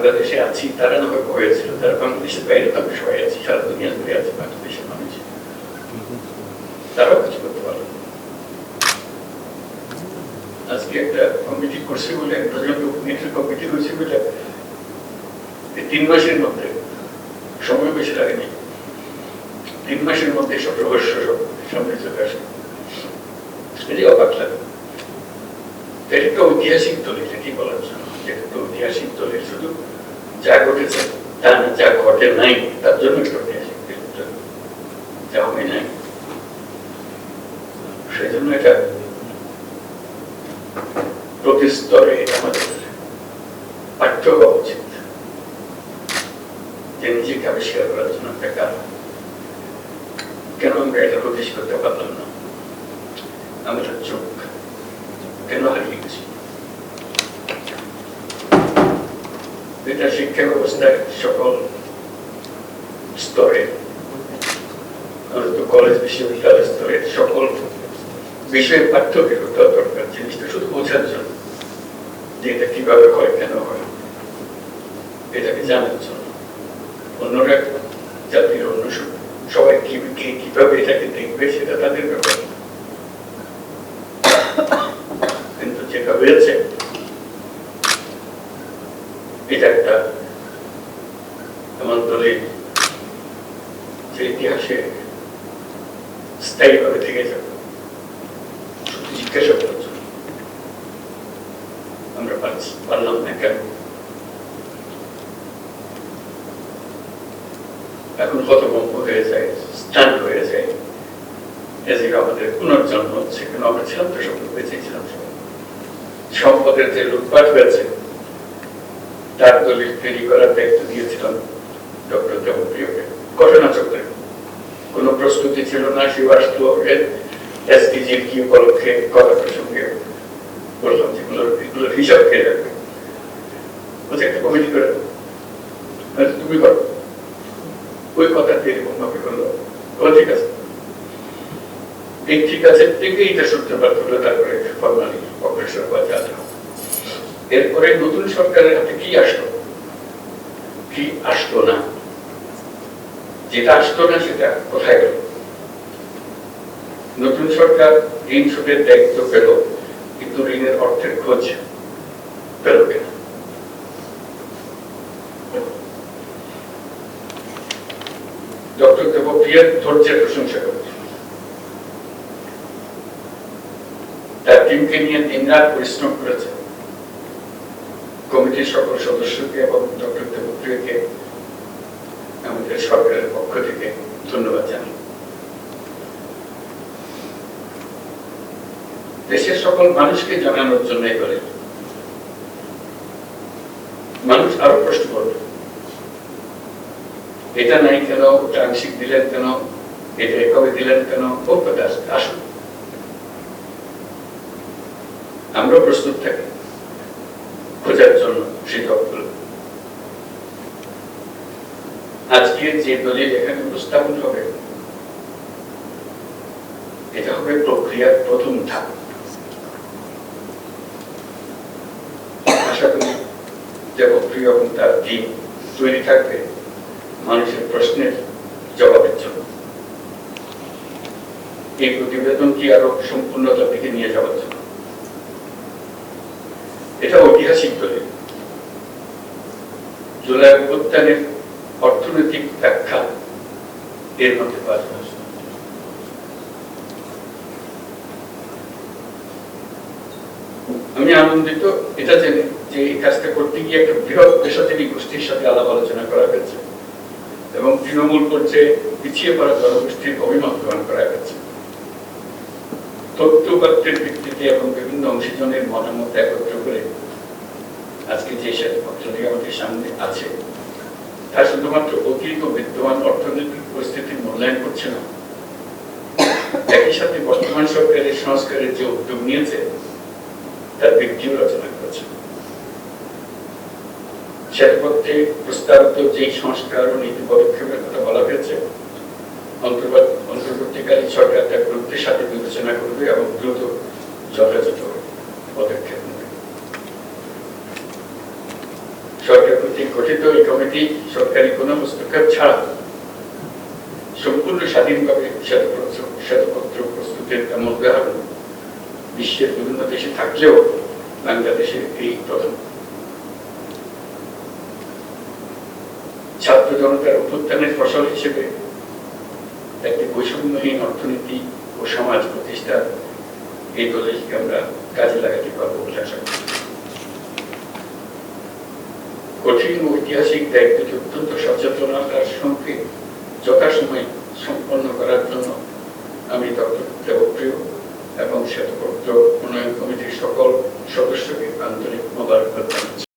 বাংলাদেশে আছি তারা হয় হয়েছিল তারা বাংলাদেশের বাইরে তো সবাই আছি সারা দুনিয়া জুড়ে আছে বাংলাদেশের মানুষ তারাও কিছু করতে পারল না। আজকে একটা কমিটি করছে বলে প্রজন্ম কমিটি হয়েছে বলে তিন মাসের মধ্যে সময় বেশি লাগেনি তিন মাসের মধ্যে সব রহস্য সব সামনে চলে আসে এটি অবাক লাগে এটা একটা ঐতিহাসিক দলিল এটি বলার জন্য ঐতিহাসিক দলিল শুধু যা ঘটেছে তা না যা ঘটে নাই, তার জন্য একটা ঐতিহাসিক দলিল যা নাই। সেই জন্য এটা প্রতি স্তরে আমাদের পাঠ্য হওয়া উচিত যে নিজেকে আবিষ্কার করার জন্য একটা কারণ। কেন আমরা এটা প্রকাশ করতে পারলাম না? আমাদের চোখ কেন হারিয়ে গেছি? এটা শিক্ষা ব্যবস্থায় সকল স্তরে কলেজ বিশ্ববিদ্যালয় স্তরে সকল বিষয়ে পার্থক্য করতে দরকার, জিনিসটা শুধু বোঝার জন্য যে এটা কীভাবে হয়, কেন হয়, এটাকে জানার জন্য। অন্যরা জাতির অন্য সব- সবাই কি- কীভাবে এটাকে দেখবে সেটা তাদের ব্যাপার। কিন্তু যেটা হয়েছে এটা একটা এমন দলিল যে ইতিহাসে স্থায়ীভাবে থেকে যাবে। জিজ্ঞাসা করার জন্য আমরা পারলাম না কেন? এখন হতভম্ব হয়ে যায় স্টান্ট হয়ে যায়। এ যে আমাদের পুনর্জন্ম হচ্ছে কেন? আমরা ছিলাম তো বেঁচে ছিলাম সম্পদের যে লুটপাট হয়েছে, তার দলিল তৈরি করার দায়িত্ব দিয়েছিলাম ডক্টর দেবপ্রিয়কে। ঘটনাচক্রে প্রস্তুতি ছিল না আসলো এসডিজির কি উপলক্ষে কথা প্রসঙ্গে বললাম যেগুলো এগুলোর হিসাব খেয়ে রাখবে। বলছে, একটা কমিটি করে তুমি করো। ওই কথা দিয়ে মনে করল ঠিক আছে। ঠিক আছে এটা সূত্রপাত হলো তারপরে ফর্মালি অগ্রসর বা যা। এরপরে নতুন সরকারের হাতে কি আসলো? কি আসলো না? যেটা আসতো না সেটা কোথায় গেল? নতুন সরকার ঋণ শোধের দায়িত্ব পেল, কিন্তু ঋণের অর্থের খোঁজ পেল কিনা ডক্টর দেবপ্রিয়ার ধৈর্যের প্রশংসা করছি তার টিমকে নিয়ে দিন পরিশ্রম করেছে কমিটির সকল সদস্যকে এবং ডক্টর দেবপ্রিয়কে আমাদের সরকারের পক্ষ থেকে ধন্যবাদ জানাই। দেশের সকল মানুষকে জানানোর জন্য করে মানুষ আরও প্রশ্ন করবে। এটা নাই কেন? ওটা আংশিক দিলেন কেন? এটা কবে দিলেন কেন? খুব কথা আসুন। আমরা প্রস্তুত থাকি। খোঁজার জন্য সেই তথ্যগুলো আজকে যে দলিল, এখানে উপস্থাপন হবে। এটা হবে প্রক্রিয়ার প্রথম ধাপ। আশা করি দেবপ্রিয় এবং তার টিম তৈরি থাকবে, মানুষের প্রশ্নের জবাবের জন্য। এই প্রতিবেদনটি আরও সম্পূর্ণতার দিকে নিয়ে যাওয়ার জন্য? এটা ঐতিহাসিক দলিল। জুলাই অভ্যুত্থানের অর্থনৈতিক ব্যাখ্যা মধ্যে পাওয়া যাবে আমি আনন্দিত, এটা জেনে যে এই কাজটা করতে গিয়ে একটা বৃহৎ পেশাজীবী গোষ্ঠীর সাথে আলাপ আলোচনা করা হয়েছে এবং তৃণমূল পর্যায়ে পিছিয়ে পড়া জনগোষ্ঠীর অভিমত গ্রহণ করা হয়েছে। তথ্য ভিত্তিতে এবং বিভিন্ন অংশীজনের মতামত একত্র করে আজকে যে পত্রটি আমাদের সামনে আছে তা শুধুমাত্র অতিরিক্ত বিদ্যমান অর্থনৈতিক পরিস্থিতি মূল্যায়ন করছে না। একই সাথে বর্তমান সরকারের সংস্কারের যে উদ্যোগ নিয়েছে, তার ব্যক্তিও রচনা করেছে। শ্বেতপত্রে প্রস্তাবিত যে সংস্কার ও নীতি পদক্ষেপের কথা বলা হয়েছে অন্তর্বর্তী- অন্তর্বর্তীকালীন সরকার তা গুরুত্বের সাথে বিবেচনা করবে এবং দ্রুত সম্পূর্ণ স্বাধীনভাবে শ্বেতপত্র প্রস্তুতের এমন উদাহরণ বিশ্বের বিভিন্ন দেশে থাকলেও বাংলাদেশে এই প্রথম। ছাত্র জনতার অভ্যুত্থানের ফসল হিসেবে একটি বৈষম্যহীন অর্থনীতি ও সমাজ প্রতিষ্ঠার এই প্রদেশকে আমরা কাজে লাগাতে পারব বলে আশা করি। কঠিন ঐতিহাসিক দায়িত্বকে অত্যন্ত সচেতনতার সঙ্গে যথাসময়ে সম্পন্ন করার জন্য আমি দেবপ্রিয় এবং শ্বেতপত্র উন্নয়ন কমিটির সকল সদস্যকে আন্তরিক জানাচ্ছি।